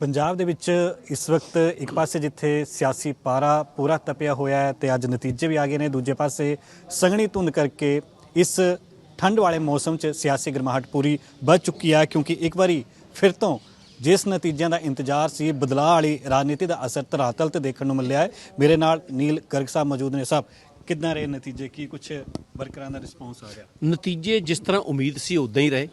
ਪੰਜਾਬ ਦੇ ਵਿੱਚ ਇਸ ਵਕਤ ਇੱਕ ਪਾਸੇ ਜਿੱਥੇ ਸਿਆਸੀ ਪਾਰਾ ਪੂਰਾ ਤਪਿਆ ਹੋਇਆ ਹੈ ਤੇ ਅੱਜ ਨਤੀਜੇ ਵੀ ਆ ਗਏ ਨੇ, ਦੂਜੇ ਪਾਸੇ ਸੰਘਣੀ ਧੁੰਦ ਕਰਕੇ ਇਸ ਠੰਡ ਵਾਲੇ ਮੌਸਮ 'ਚ ਸਿਆਸੀ ਗਰਮਾਹਟ ਪੂਰੀ ਵੱਧ ਚੁੱਕੀ ਹੈ ਕਿਉਂਕਿ ਇੱਕ ਵਾਰੀ ਫਿਰ ਤੋਂ ਜਿਸ ਨਤੀਜਿਆਂ ਦਾ ਇੰਤਜ਼ਾਰ ਸੀ, ਬਦਲਾਅ ਵਾਲੀ ਰਾਜਨੀਤੀ ਦਾ ਅਸਰ ਧਰਾਤਲ ਤੇ ਦੇਖਣ ਨੂੰ ਮਿਲਿਆ ਹੈ। ਮੇਰੇ ਨਾਲ ਨੀਲ ਗਰਗ ਸਾਹਿਬ ਮੌਜੂਦ ਨੇ। ਸਾਹਿਬ, ਕਿੱਦਾਂ ਰਹੇ ਨਤੀਜੇ? ਕੀ ਕੁਝ ਵਰਕਰਾਂ ਦਾ ਰਿਸਪੌਂਸ ਆ ਰਿਹਾ? ਨਤੀਜੇ ਜਿਸ ਤਰ੍ਹਾਂ ਉਮੀਦ ਸੀ ਉਦਾਂ ਹੀ ਰਹੇ।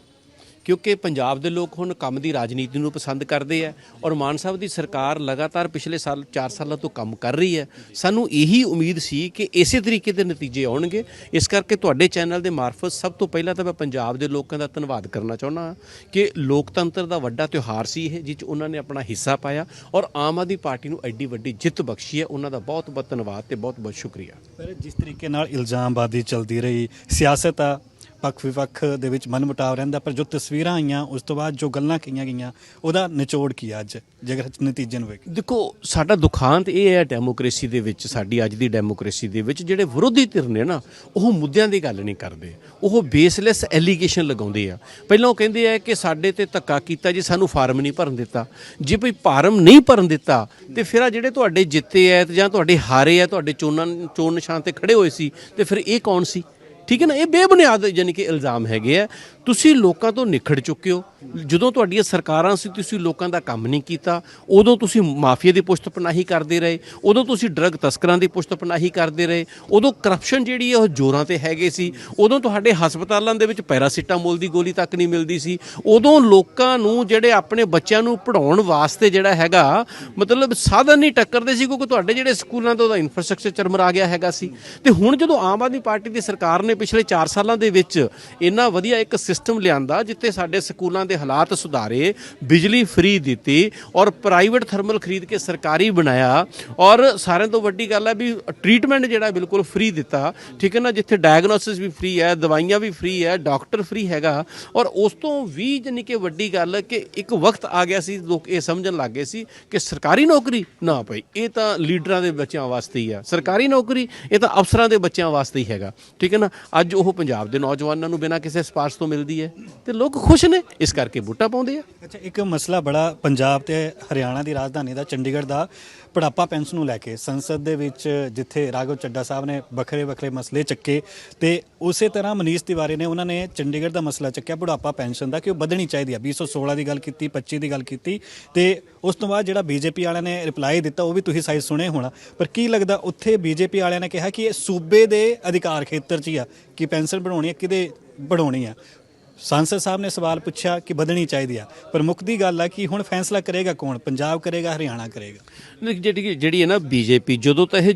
ਕਿਉਂਕਿ ਪੰਜਾਬ ਦੇ ਲੋਕ ਹੁਣ ਕੰਮ ਦੀ ਰਾਜਨੀਤੀ ਨੂੰ ਪਸੰਦ ਕਰਦੇ ਆ ਔਰ ਮਾਨ ਸਾਹਿਬ ਦੀ ਸਰਕਾਰ ਲਗਾਤਾਰ ਪਿਛਲੇ ਸਾਲ 4 ਸਾਲਾਂ ਤੋਂ ਕੰਮ ਕਰ ਰਹੀ ਹੈ। ਸਾਨੂੰ ਇਹੀ ਉਮੀਦ ਸੀ ਕਿ ਇਸੇ ਤਰੀਕੇ ਦੇ ਨਤੀਜੇ ਆਉਣਗੇ। ਇਸ ਕਰਕੇ ਤੁਹਾਡੇ ਚੈਨਲ ਦੇ ਮਾਰਫਤ ਸਭ ਤੋਂ ਪਹਿਲਾਂ ਤਾਂ ਮੈਂ ਪੰਜਾਬ ਦੇ ਲੋਕਾਂ ਦਾ ਧੰਨਵਾਦ ਕਰਨਾ ਚਾਹੁੰਦਾ ਹਾਂ ਕਿ ਲੋਕਤੰਤਰ ਦਾ ਵੱਡਾ ਤਿਉਹਾਰ ਸੀ ਇਹ ਜਿਸ 'ਚ ਉਹਨਾਂ ਨੇ ਆਪਣਾ ਹਿੱਸਾ ਪਾਇਆ ਔਰ ਆਮ ਆਦਮੀ ਪਾਰਟੀ ਨੂੰ ਐਡੀ ਵੱਡੀ ਜਿੱਤ ਬਖਸ਼ੀ ਹੈ। ਉਹਨਾਂ ਦਾ ਬਹੁਤ ਬਹੁਤ ਧੰਨਵਾਦ ਤੇ ਬਹੁਤ ਬਹੁਤ ਸ਼ੁਕਰੀਆ। ਪਰ ਜਿਸ ਤਰੀਕੇ ਨਾਲ ਇਲਜ਼ਾਮਬਾਜ਼ੀ ਚੱਲਦੀ ਰਹੀ, ਸਿਆਸਤ ਆ ਪੱਖ ਵਿਪੱਖ ਦੇ ਵਿੱਚ ਮਨਮੁਟਾਵ ਰਹਿੰਦਾ, ਪਰ ਜੋ ਤਸਵੀਰਾਂ ਆਈਆਂ, ਉਸ ਤੋਂ ਬਾਅਦ ਜੋ ਗੱਲਾਂ ਕਹੀਆਂ ਗਈਆਂ, ਉਹਦਾ ਨਿਚੋੜ ਕੀ ਆ ਅੱਜ, ਜੇਕਰ ਨਤੀਜੇ ਨੂੰ ਵੇਖ ਦੇਖੋ, ਸਾਡਾ ਦੁਖਾਂਤ ਇਹ ਹੈ ਡੈਮੋਕ੍ਰੇਸੀ ਦੇ ਵਿੱਚ, ਸਾਡੀ ਅੱਜ ਦੀ ਡੈਮੋਕ੍ਰੇਸੀ ਦੇ ਵਿੱਚ, ਜਿਹੜੇ ਵਿਰੋਧੀ ਧਿਰ ਨੇ ਨਾ, ਉਹ ਮੁੱਦਿਆਂ ਦੀ ਗੱਲ ਨਹੀਂ ਕਰਦੇ। ਉਹ ਬੇਸਲੈਸ ਐਲੀਗੇਸ਼ਨ ਲਗਾਉਂਦੇ ਆ। ਪਹਿਲਾਂ ਉਹ ਕਹਿੰਦੇ ਆ ਕਿ ਸਾਡੇ ਤੇ ਧੱਕਾ ਕੀਤਾ ਜੀ, ਸਾਨੂੰ ਫਾਰਮ ਨਹੀਂ ਭਰਨ ਦਿੱਤਾ। ਜੇ ਕੋਈ ਫਾਰਮ ਨਹੀਂ ਭਰਨ ਦਿੱਤਾ, ਤੇ ਫਿਰ ਆ ਜਿਹੜੇ ਤੁਹਾਡੇ ਜਿੱਤੇ ਐ ਜਾਂ ਤੁਹਾਡੇ ਹਾਰੇ ਐ, ਤੁਹਾਡੇ ਚੋਣਾਂ, ਚੋਣ ਨਿਸ਼ਾਨ ਤੇ ਖੜੇ ਹੋਏ ਸੀ, ਤੇ ਫਿਰ ਇਹ ਕੌਣ ਸੀ? ਠੀਕ ਹੈ ਨਾ? ਇਹ ਬੇਬੁਨਿਆਦ ਯਾਨੀ ਕਿ ਇਲਜ਼ਾਮ ਹੈਗੇ ਆ। ਤੁਸੀਂ ਲੋਕਾਂ ਤੋਂ ਨਿਖੜ ਚੁੱਕੇ ਹੋ। ਜਦੋਂ ਤੁਹਾਡੀਆਂ ਸਰਕਾਰਾਂ ਸੀ, ਤੁਸੀਂ ਲੋਕਾਂ ਦਾ ਕੰਮ ਨਹੀਂ ਕੀਤਾ। ਉਦੋਂ ਤੁਸੀਂ ਮਾਫੀਆ ਦੀ ਪੁਸ਼ਤ ਪਨਾਹੀ ਕਰਦੇ ਰਹੇ। ਉਦੋਂ ਤੁਸੀਂ ਡਰੱਗ ਤਸਕਰਾਂ ਦੀ ਪੁਸ਼ਤ ਪਨਾਹੀ ਕਰਦੇ ਰਹੇ। ਉਦੋਂ ਕਰਪਸ਼ਨ ਜਿਹੜੀ ਹੈ ਉਹ ਜ਼ੋਰਾਂ ਤੇ ਹੈਗੇ ਸੀ। ਉਦੋਂ ਤੁਹਾਡੇ ਹਸਪਤਾਲਾਂ ਦੇ ਵਿੱਚ ਪੈਰਾਸੀਟਾਮੋਲ ਦੀ ਗੋਲੀ ਤੱਕ ਨਹੀਂ ਮਿਲਦੀ ਸੀ। ਉਦੋਂ ਲੋਕਾਂ ਨੂੰ ਜਿਹੜੇ ਆਪਣੇ ਬੱਚਿਆਂ ਨੂੰ ਪੜਾਉਣ ਵਾਸਤੇ ਜਿਹੜਾ ਹੈਗਾ, ਮਤਲਬ ਸਾਧਨ ਨਹੀਂ ਟੱਕਰਦੇ ਸੀ, ਕਿਉਂਕਿ ਤੁਹਾਡੇ ਜਿਹੜੇ ਸਕੂਲਾਂ ਦਾ ਉਹਦਾ ਇਨਫਰਾਸਟ੍ਰਕਚਰ ਚਰਮਰਾ ਗਿਆ ਹੈਗਾ ਸੀ। ਤੇ ਹੁਣ ਜਦੋਂ ਆਮ ਆਦਮੀ ਪਾਰਟੀ ਦੀ ਸਰਕਾਰ ਨੇ ਪਿਛਲੇ 4 ਸਾਲਾਂ ਦੇ ਵਿੱਚ ਇੰਨਾ ਵਧੀਆ ਇੱਕ ਸਿਸਟਮ ਲਿਆਂਦਾ ਜਿੱਥੇ ਸਾਡੇ ਸਕੂਲਾਂ ਦੇ ਹਾਲਾਤ ਸੁਧਾਰੇ, ਬਿਜਲੀ ਫ੍ਰੀ ਦਿੱਤੀ ਔਰ ਪ੍ਰਾਈਵੇਟ ਥਰਮਲ ਖਰੀਦ ਕੇ ਸਰਕਾਰੀ ਬਣਾਇਆ ਔਰ ਸਾਰਿਆਂ ਤੋਂ ਵੱਡੀ ਗੱਲ ਹੈ ਵੀ ਟ੍ਰੀਟਮੈਂਟ ਜਿਹੜਾ ਬਿਲਕੁਲ ਫ੍ਰੀ ਦਿੱਤਾ। ਠੀਕ ਹੈ ਨਾ? ਜਿੱਥੇ ਡਾਇਗਨੋਸਿਸ ਵੀ ਫ੍ਰੀ ਹੈ, ਦਵਾਈਆਂ ਵੀ ਫ੍ਰੀ ਹੈ ਡਾਕਟਰ ਫ੍ਰੀ ਹੈਗਾ ਔਰ ਉਸ ਤੋਂ ਵੀ ਜਾਨੀ ਕਿ ਵੱਡੀ ਗੱਲ ਕਿ ਇੱਕ ਵਕਤ ਆ ਗਿਆ ਸੀ, ਲੋਕ ਇਹ ਸਮਝਣ ਲੱਗ ਗਏ ਸੀ ਕਿ ਸਰਕਾਰੀ ਨੌਕਰੀ ਨਾ ਭਾਈ ਇਹ ਤਾਂ ਲੀਡਰਾਂ ਦੇ ਬੱਚਿਆਂ ਵਾਸਤੇ ਹੀ ਆ ਸਰਕਾਰੀ ਨੌਕਰੀ, ਇਹ ਤਾਂ ਅਫਸਰਾਂ ਦੇ ਬੱਚਿਆਂ ਵਾਸਤੇ ਹੀ ਹੈਗਾ। ਠੀਕ ਹੈ ਨਾ? ਅੱਜ ਉਹ ਪੰਜਾਬ ਦੇ ਨੌਜਵਾਨਾਂ ਨੂੰ ਬਿਨਾਂ ਕਿਸੇ ਸਪਾਰਸ਼ ਤੋਂ ਮਿਲਦੀ ਹੈ ਤੇ ਲੋਕ ਖੁਸ਼ ਨੇ, ਇਸ ਕਰਕੇ ਵੋਟਾਂ ਪਾਉਂਦੇ ਆ। ਅੱਛਾ, ਇੱਕ ਮਸਲਾ ਬੜਾ ਪੰਜਾਬ ਤੇ ਹਰਿਆਣਾ ਦੀ ਰਾਜਧਾਨੀ ਦਾ, ਚੰਡੀਗੜ੍ਹ ਦਾ ਬੁਢਾਪਾ ਪੈਨਸ਼ਨ ਨੂੰ ਲੈ ਕੇ, ਸੰਸਦ ਦੇ ਵਿੱਚ ਜਿੱਥੇ ਰਾਘਵ ਚੱਡਾ ਸਾਹਿਬ ਨੇ ਵੱਖਰੇ ਵੱਖਰੇ ਮਸਲੇ ਚੱਕੇ ਤੇ ਉਸੇ ਤਰ੍ਹਾਂ ਮਨੀਸ਼ ਤਿਵਾਰੀ ਨੇ, ਉਹਨਾਂ ਨੇ ਚੰਡੀਗੜ੍ਹ ਦਾ ਮਸਲਾ ਚੱਕਿਆ ਬੁਢਾਪਾ ਪੈਨਸ਼ਨ ਦਾ, ਕਿ ਉਹ ਵਧਣੀ ਚਾਹੀਦੀ ਆ। 216 ਦੀ ਗੱਲ ਕੀਤੀ 25 ਦੀ ਗੱਲ ਕੀਤੀ ਤੇ ਉਸ ਤੋਂ ਬਾਅਦ ਜਿਹੜਾ ਬੀਜੇਪੀ ਵਾਲਿਆਂ ਨੇ ਰਿਪਲਾਈ ਦਿੱਤਾ, ਉਹ ਵੀ ਤੁਸੀਂ ਸਾਈਜ਼ ਸੁਣੇ ਹੋਣਾ। ਪਰ ਕੀ ਲੱਗਦਾ, ਉੱਥੇ ਬੀਜੇਪੀ ਵਾਲਿਆਂ ਨੇ ਕਿਹਾ ਕਿ ਇਹ ਸੂਬੇ ਦੇ ਅਧਿਕਾਰ ਖੇਤਰ 'ਚ ਹੀ ਆ। ਕਿ ਪੈਨਸ਼ਨ ਬਣਾਉਣੀ ਹੈ ਕਿਹਦੇ ਬਣਾਉਣੀ ਆ ਸੰਸਦ ਸਾਹਿਬ ਨੇ ਸਵਾਲ ਪੁੱਛਿਆ ਕਿ ਵਧਣੀ ਚਾਹੀਦੀ ਆ ਪਰ ਮੁੱਖ ਦੀ ਗੱਲ ਆ ਕਿ ਹੁਣ ਫੈਸਲਾ ਕਰੇਗਾ ਕੌਣ ਪੰਜਾਬ ਕਰੇਗਾ ਹਰਿਆਣਾ ਕਰੇਗਾ ਜਿਹੜੀ ਜਿਹੜੀ ਹੈ ਨਾ ਬੀਜੇਪੀ ਜਦੋਂ ਤਾਂ ਇਹ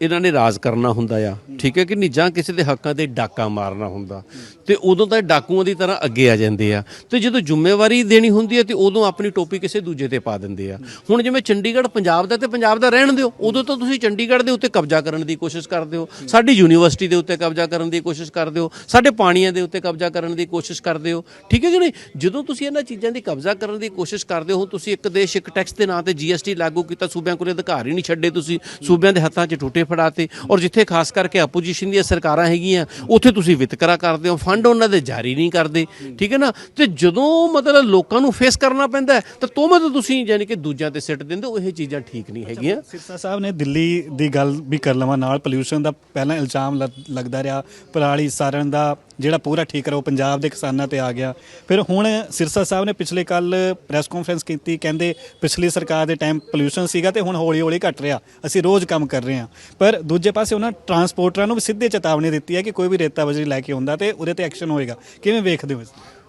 ਇਹਨਾਂ ਨੇ ਰਾਜ ਕਰਨਾ ਹੁੰਦਾ ਆ ਠੀਕ ਹੈ ਕਿ ਨਹੀਂ ਜਾਂ ਕਿਸੇ ਦੇ ਹੱਕਾਂ ਤੇ ਡਾਕਾ ਮਾਰਨਾ ਹੁੰਦਾ ਤੇ ਉਦੋਂ ਤਾਂ ਇਹ ਡਾਕੂਆਂ ਦੀ ਤਰ੍ਹਾਂ ਅੱਗੇ ਆ ਜਾਂਦੇ ਆ ਤੇ ਜਦੋਂ ਜ਼ਿੰਮੇਵਾਰੀ ਦੇਣੀ ਹੁੰਦੀ ਹੈ ਤੇ ਉਦੋਂ ਆਪਣੀ ਟੋਪੀ ਕਿਸੇ ਦੂਜੇ ਤੇ ਪਾ ਦਿੰਦੇ ਆ ਹੁਣ ਜਿਵੇਂ ਚੰਡੀਗੜ੍ਹ ਪੰਜਾਬ ਦਾ ਤੇ ਪੰਜਾਬ ਦਾ ਰਹਿਣ ਦਿਓ ਉਦੋਂ ਤਾਂ ਤੁਸੀਂ ਚੰਡੀਗੜ੍ਹ ਦੇ ਉੱਤੇ ਕਬਜ਼ਾ ਕਰਨ ਦੀ ਕੋਸ਼ਿਸ਼ ਕਰਦੇ ਹੋ ਸਾਡੀ ਯੂਨੀਵਰਸਿਟੀ ਦੇ ਉੱਤੇ ਕਬਜ਼ਾ ਕਰਨ ਦੀ ਕੋਸ਼ਿਸ਼ ਕਰਦੇ ਹੋ ਸਾਡੇ ਪਾਣੀਆਂ ਦੇ ਉੱਤੇ ਕਬਜ਼ਾ ਕਰਨ ਦੀ ਕੋਸ਼ਿਸ਼ ਕਰਦੇ ਹੋ? ਠੀਕ ਹੈ ਕਿ ਨਹੀਂ? ਜਦੋਂ ਤੁਸੀਂ ਇਹਨਾਂ ਚੀਜ਼ਾਂ ਦੀ ਕਬਜ਼ਾ ਕਰਨ ਦੀ ਕੋਸ਼ਿਸ਼ ਕਰਦੇ ਹੋ ਤੁਸੀਂ ਇੱਕ ਦੇਸ਼ ਇੱਕ ਟੈਕਸ ਦੇ ਨਾਂ ਤੇ ਜੀਐਸਟੀ ਲਾਗੂ ਕੀਤਾ ਸੂਬਿਆਂ ਕੋਲ ਅਧਿਕਾਰ ਹੀ ਨਹੀਂ ਛੱਡੇ ਤੁਸੀਂ ਸੂਬਿਆਂ ਦੇ ਹੱਥਾਂ 'ਚ ਟੁੱਟੇ ਫੜਾਤੇ। ਔਰ ਜਿੱਥੇ ਖਾਸ ਕਰਕੇ ਆਪੋਜੀਸ਼ਨ ਦੀਆਂ ਸਰਕਾਰਾਂ ਹੈਗੀਆਂ ਉੱਥੇ ਤੁਸੀਂ ਵਿਤਕਰਾ ਕਰਦੇ ਹੋ ਫੰਡ ਉਹਨਾਂ ਦੇ ਜਾਰੀ ਨਹੀਂ ਕਰਦੇ। ਠੀਕ ਹੈ ਨਾ? ਤੇ ਜਦੋਂ ਮਤਲਬ ਲੋਕਾਂ ਨੂੰ ਫੇਸ ਕਰਨਾ ਪੈਂਦਾ ਤਾਂ ਤੋਮਤ ਤੁਸੀਂ ਯਾਨੀ ਕਿ ਦੂਜਿਆਂ ਤੇ ਸਿੱਟ ਦਿੰਦੇ ਹੋ ਇਹ ਚੀਜ਼ਾਂ ਠੀਕ ਨਹੀਂ ਹੈਗੀਆਂ। ਸਿਰਸਾ ਸਾਹਿਬ ਨੇ ਦਿੱਲੀ ਦੀ ਗੱਲ ਵੀ ਕਰ ਲਵਾਂ ਨਾਲ ਪੋਲਿਊਸ਼ਨ ਦਾ ਪਹਿਲਾਂ ਇਲਜ਼ਾਮ ਲੱਗ- ਲੱਗਦਾ ਰਿਹਾ ਪਰਾਲੀ ਸਾਰਨ ਦਾ ਜਿਹੜਾ ਪੂਰਾ ਠੀਕ ਉਹ ਪੰਜਾਬ ਦੇ ਕਿਸਾਨਾਂ ਤੇ ਆ ਗਿਆ। ਫਿਰ ਹੁਣ ਸਿਰਸਾ ਸਾਹਿਬ ਨੇ ਪਿਛਲੇ ਕੱਲ ਪ੍ਰੈਸ ਕਾਨਫਰੰਸ ਕੀਤੀ, ਕਹਿੰਦੇ ਪਿਛਲੀ ਸਰਕਾਰ ਦੇ ਟਾਈਮ ਪੋਲਿਊਸ਼ਨ ਸੀਗਾ ਤੇ ਹੁਣ ਹੌਲੀ ਹੌਲੀ ਘਟ ਰਿਹਾ। ਅਸੀਂ ਰੋਜ਼ ਕੰਮ ਕਰ ਰਹੇ ਹਾਂ। ਪਰ ਦੂਜੇ ਪਾਸੇ ਉਹਨਾਂ ਟਰਾਂਸਪੋਰਟਰਾਂ ਨੂੰ ਵੀ ਸਿੱਧੇ ਚੇਤਾਵਨੀ ਦਿੱਤੀ ਹੈ ਕਿ ਕੋਈ ਵੀ ਰੇਤਾ ਬਜਰੀ ਲੈ ਕੇ ਆਉਂਦਾ ਤੇ ਉਹਦੇ ਤੇ ਐਕਸ਼ਨ ਹੋਏਗਾ। ਕਿਵੇਂ ਵੇਖਦੇ ਹੋ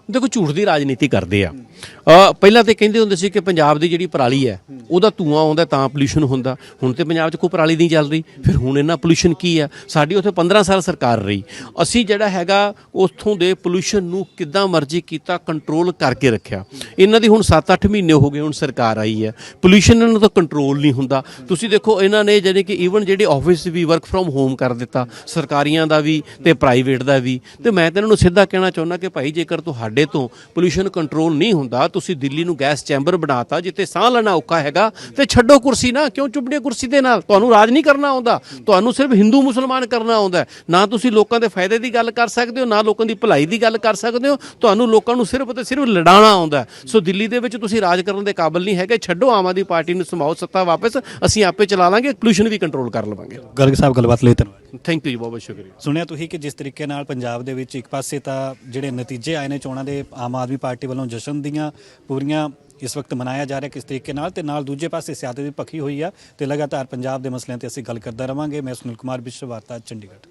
ਦੇਖੋ ਝੂਠ ਦੀ ਰਾਜਨੀਤੀ ਕਰਦੇ ਆ। ਪਹਿਲਾਂ ਤੇ ਕਹਿੰਦੇ ਹੁੰਦੇ ਸੀ ਕਿ ਪੰਜਾਬ ਦੀ ਜਿਹੜੀ ਪਰਾਲੀ ਹੈ, ਉਹਦਾ ਧੂਆਂ ਆਉਂਦਾ, ਤਾਂ ਪੋਲੂਸ਼ਨ ਹੁੰਦਾ। ਹੁਣ ਤੇ ਪੰਜਾਬ 'ਚ ਕੋਈ ਪਰਾਲੀ ਨਹੀਂ ਚੱਲ ਰਹੀ। ਫਿਰ ਹੁਣ ਇਹਨਾਂ ਪੋਲੂਸ਼ਨ ਕੀ ਆ ਸਾਡੀ ਉੱਥੇ 15 ਸਾਲ ਸਰਕਾਰ ਰਹੀ। ਅਸੀਂ ਜਿਹੜਾ ਹੈਗਾ, ਉੱਥੋਂ ਦੇ ਪੋਲੂਸ਼ਨ ਨੂੰ ਕਿੱਦਾਂ ਮਰਜ਼ੀ ਕੀਤਾ ਕੰਟਰੋਲ ਕਰਕੇ ਰੱਖਿਆ। ਇਹਨਾਂ ਦੀ ਹੁਣ 7-8 ਮਹੀਨੇ ਹੋ ਗਏ ਹੁਣ ਸਰਕਾਰ ਆਈ ਹੈ। ਪੋਲੂਸ਼ਨ ਇਹਨਾਂ ਤੋਂ ਕੰਟਰੋਲ ਨਹੀਂ ਹੁੰਦਾ। ਤੁਸੀਂ ਦੇਖੋ, ਇਹਨਾਂ ਨੇ ਜਿਹੜੇ ਕਿ ਈਵਨ ਜਿਹੜੇ ਆਫਿਸ ਵੀ ਵਰਕ ਫਰੋਮ ਹੋਮ ਕਰ ਦਿੱਤਾ। ਸਰਕਾਰੀਆਂ ਦਾ ਵੀ ਤੇ ਪ੍ਰਾਈਵੇਟ ਦਾ ਵੀ। ਤੇ ਮੈਂ ਤਾਂ ਇਹਨਾਂ ਨੂੰ ਸਿੱਧਾ ਕਹਿਣਾ ਚਾਹੁੰਦਾ ਕਿ ਭਾਈ ਜੇਕਰ ਤੁਹਾਡੇ ਸਾਡੇ ਤੋਂ ਪੋਲੂਸ਼ਨ ਕੰਟਰੋਲ ਨਹੀਂ ਹੁੰਦਾ, ਤੁਸੀਂ ਦਿੱਲੀ ਨੂੰ ਗੈਸ ਚੈਂਬਰ ਬਣਾਤਾ, ਜਿੱਥੇ ਸਾਹ ਲੈਣਾ ਔਖਾ ਹੈਗਾ, ਤੇ ਛੱਡੋ ਕੁਰਸੀ ਨਾ, ਕਿਉਂ ਚੁੱਪੜੇ ਕੁਰਸੀ ਦੇ ਨਾਲ? ਤੁਹਾਨੂੰ ਰਾਜ ਨਹੀਂ ਕਰਨਾ ਆਉਂਦਾ। ਤੁਹਾਨੂੰ ਸਿਰਫ ਹਿੰਦੂ ਮੁਸਲਮਾਨ ਕਰਨਾ ਆਉਂਦਾ ਨਾ ਤੁਸੀਂ ਲੋਕਾਂ ਦੇ ਫਾਇਦੇ ਦੀ ਗੱਲ ਕਰ ਸਕਦੇ ਹੋ, ਨਾ ਲੋਕਾਂ ਦੀ ਭਲਾਈ ਦੀ ਗੱਲ ਕਰ ਸਕਦੇ ਹੋ, ਤੁਹਾਨੂੰ ਲੋਕਾਂ ਨੂੰ ਸਿਰਫ ਤੇ ਸਿਰਫ ਲੜਾਉਣਾ ਆਉਂਦਾ ਸੋ ਦਿੱਲੀ ਦੇ ਵਿੱਚ ਤੁਸੀਂ ਰਾਜ ਕਰਨ ਦੇ ਕਾਬਿਲ ਨਹੀਂ ਹੈਗੇ, ਛੱਡੋ ਆਮ ਆਦਮੀ ਪਾਰਟੀ ਨੂੰ ਸਮਾਓ ਸੱਤਾ ਵਾਪਸ, ਅਸੀਂ ਆਪੇ ਚਲਾ ਲਾਂਗੇ ਪੋਲੂਸ਼ਨ ਵੀ ਕੰਟਰੋਲ ਕਰ ਲਵਾਂਗੇ। ਗਰਗ ਸਾਹਿਬ, ਗੱਲਬਾਤ ਲਈ ਧੰਨਵਾਦ। ਥੈਂਕ ਯੂ ਜੀ ਬਹੁਤ ਬਹੁਤ ਸ਼ੁਕਰੀਆ। ਸੁਣਿਆ ਤੁਸੀਂ ਕਿ ਜਿਸ ਤਰੀਕੇ ਨਾਲ ਪੰਜਾਬ ਦੇ ਵਿੱਚ ਇੱਕ ਪਾਸੇ ਤਾਂ ਜਿਹੜੇ ਨਤੀਜੇ ਆਏ ਨੇ ਚੋਣਾਂ ਦੇ, ਆਮ ਆਦਮੀ ਪਾਰਟੀ ਵੱਲੋਂ ਜਸ਼ਨ ਦੀਆਂ ਪੂਰੀਆਂ ਇਸ ਵਕਤ ਮਨਾਇਆ ਜਾ ਰਿਹਾ ਕਿਸ ਤਰੀਕੇ ਨਾਲ ਤੇ ਨਾਲ ਦੂਜੇ ਪਾਸੇ ਸਿਆਸਤ ਵੀ ਪੱਖੀ ਹੋਈ ਆ ਤੇ ਲਗਾਤਾਰ ਪੰਜਾਬ ਦੇ ਮਸਲਿਆਂ ਤੇ ਅਸੀਂ ਗੱਲ ਕਰਦਾ ਰਵਾਂਗੇ। ਮੈਂ ਸੁਨੀਲ ਕੁਮਾਰ ਬਿਸ਼ਰ ਵਾਰਤਾ, ਚੰਡੀਗੜ੍ਹ।